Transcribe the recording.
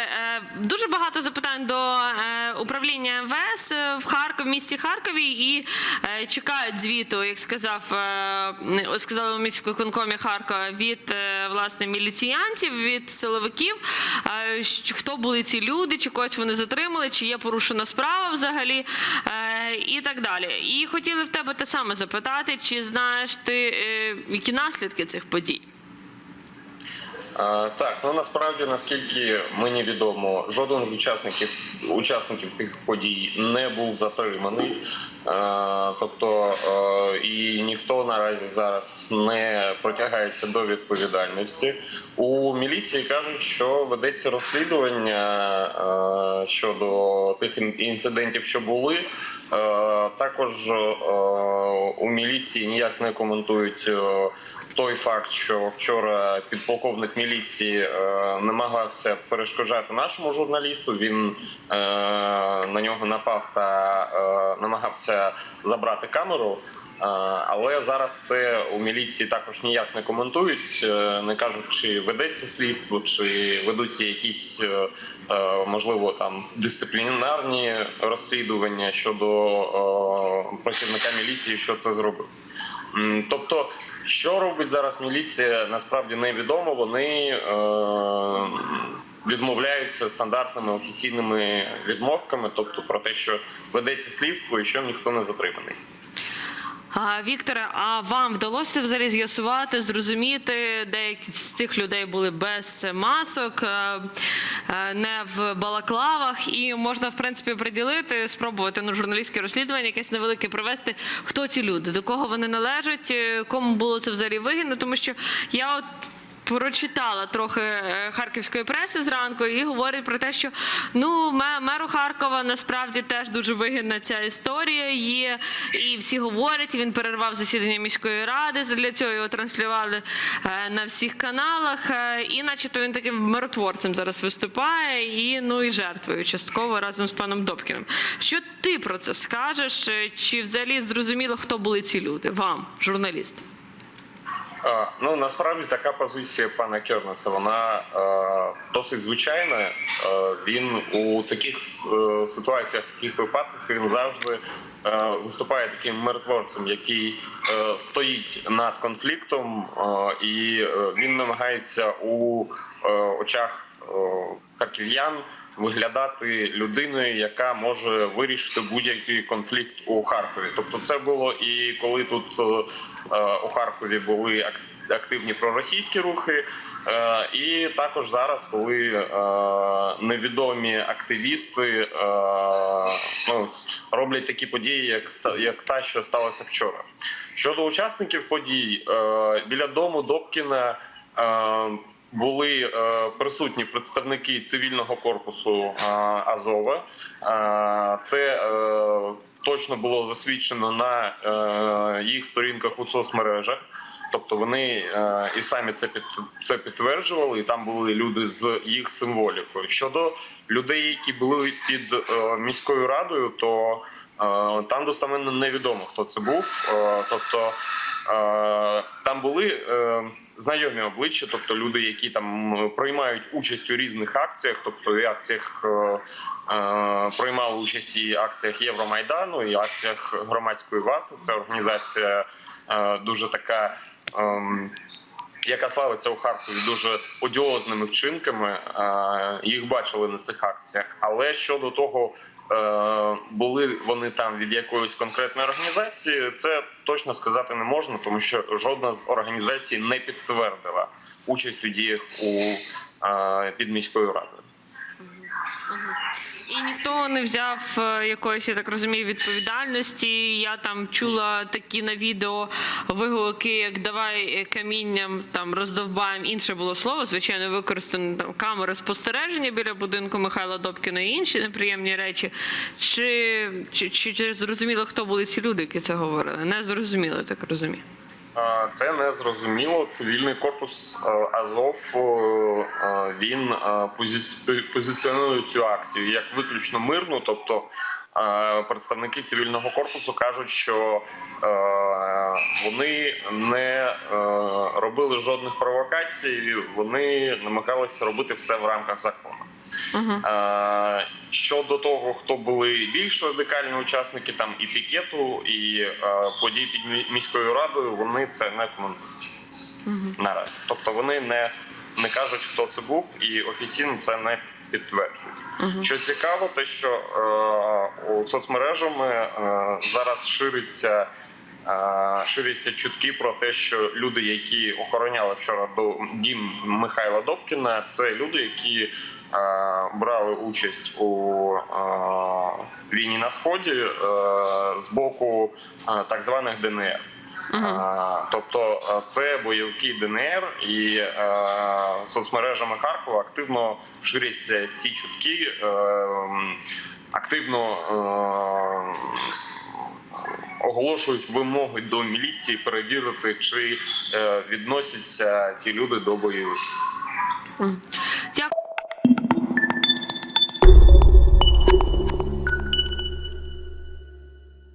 е, дуже багато запитань до е, управління МВС е, в Харків, в місті Харкові, і чекають звіту, як сказав, сказали у міськвиконкомі Харкова від власне міліціянтів, від силовиків. Хто були ці люди, чи когось вони затримали, чи є порушена справа взагалі, і так далі. І хотіли в тебе те саме запитати, чи знаєш ти які наслідки цих подій? Так, ну насправді, наскільки мені відомо, жоден з учасників учасників тих подій не був затриманий. Тобто і ніхто наразі зараз не притягається до відповідальності. У міліції кажуть, що ведеться розслідування щодо тих інцидентів, що були. Також у міліції ніяк не коментують той факт, що вчора підполковник міліції е, намагався перешкоджати нашому журналісту. Він е, на нього напав та е, намагався забрати камеру. Але зараз це у міліції також ніяк не коментують, не кажуть, чи ведеться слідство, чи ведуться якісь можливо там дисциплінарні розслідування щодо працівника міліції, що це зробив. Тобто, що робить зараз міліція, насправді невідомо. Вони е, відмовляються стандартними офіційними відмовками, тобто про те, що ведеться слідство і що ніхто не затриманий. А, Вікторе, а вам вдалося взагалі з'ясувати, зрозуміти, деякі з цих людей були без масок, е, е, не в балаклавах, і можна в принципі приділити, спробувати ну, журналістське розслідування, якесь невелике провести. Хто ці люди, до кого вони належать, е, кому було це взагалі вигідно, тому що я от. Прочитала трохи е, харківської преси зранку і говорить про те, що ну ме- меру Харкова насправді теж дуже вигідна ця історія є. І всі говорять, він перервав засідання міської ради. Для цього його транслювали е, на всіх каналах. е, І, начебто, він таким миротворцем зараз виступає, і ну і жертвою частково разом з паном Добкіним. Що ти про це скажеш? Чи взагалі зрозуміло, хто були ці люди? Вам, журналістам? Ну насправді така позиція пана Кернеса, вона е, досить звичайна. Е, він у таких е, ситуаціях, таких випадках, він завжди виступає таким миротворцем, який стоїть над конфліктом, і він намагається у очах харків'ян виглядати людиною, яка може вирішити будь-який конфлікт у Харкові. Тобто, це було і коли тут е, е, у Харкові були активні проросійські рухи. е, І також зараз, коли е, невідомі активісти е, ну, роблять такі події, як як та, що сталося вчора. Щодо учасників подій, е, біля дому Добкіна е, були е, присутні представники цивільного корпусу е, Азова. Е, Це точно було засвідчено на їх сторінках у соцмережах. Тобто вони е, і самі це під це підтверджували, і там були люди з їх символікою. Щодо людей, які були під е, міською радою, то е, там достеменно невідомо хто це був. Тобто там були знайомі обличчя, тобто люди, які там приймають участь у різних акціях, тобто і акціях. приймали участь і акціях Євромайдану, і акціях громадської варти. Це організація дуже така. Ем, яка славиться у Харкові дуже одіозними вчинками, Е, їх бачили на цих акціях. Але щодо того, е, були вони там від якоїсь конкретної організації, це точно сказати не можна, тому що жодна з організацій не підтвердила участь у діях у е, під міською радою. І ніхто не взяв е, якоїсь, я так розумію, відповідальності. Я там чула такі на відео вигуки, як давай камінням там роздовбаємо. Інше було слово, звичайно, використано там камери спостереження біля будинку Михайла Добкіна і інші неприємні речі. Чи, чи, чи, чи зрозуміло, хто були ці люди, які це говорили? Не зрозуміло, так розумію. Це не зрозуміло. Цивільний корпус е, Азов е, е, він позиціонує цю акцію як виключно мирну. Тобто представники цивільного корпусу кажуть, що вони не робили жодних провокацій, вони намагалися робити все в рамках закону. Е, Щодо того, хто були більш радикальні учасники там і пікету, і подій під міською радою, вони це не коментують наразі. Тобто вони не, не кажуть, хто це був, і офіційно це не підтверджують. Що цікаво, те, що е, у соцмережами е, зараз шириться. Ширяться чутки про те, що люди, які охороняли вчора дім Михайла Добкіна, це люди, які брали участь у е, війні на сході з боку е, так званих ДНР. А, Тобто це бойовики ДНР і е, соцмережами Харкова активно ширяться ці чутки, е, активно е, оголошують вимоги до міліції перевірити, чи е, відносяться ці люди до бойовиків.